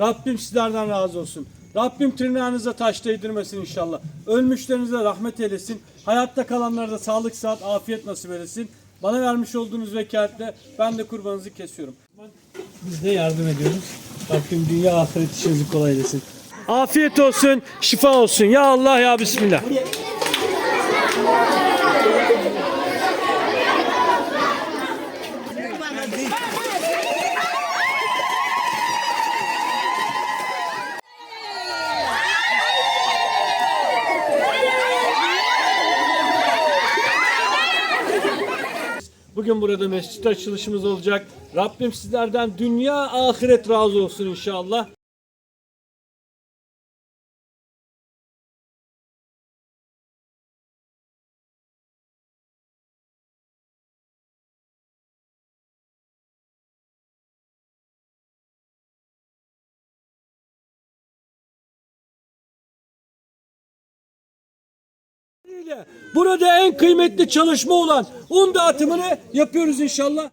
Rabbim sizlerden razı olsun. Rabbim tırnağınıza taş değdirmesin inşallah. Ölmüşlerinize rahmet eylesin. Hayatta kalanlara da sağlık, sıhhat, afiyet nasip eylesin. Bana vermiş olduğunuz vekaletle ben de kurbanınızı kesiyorum. Biz de yardım ediyoruz. Rabbim dünya ahiret işinizi kolay eylesin. Afiyet olsun, şifa olsun. Ya Allah ya Bismillah. Bugün burada mescit açılışımız olacak. Rabbim sizlerden dünya ahiret razı olsun inşallah. Burada en kıymetli çalışma olan un dağıtımını yapıyoruz inşallah.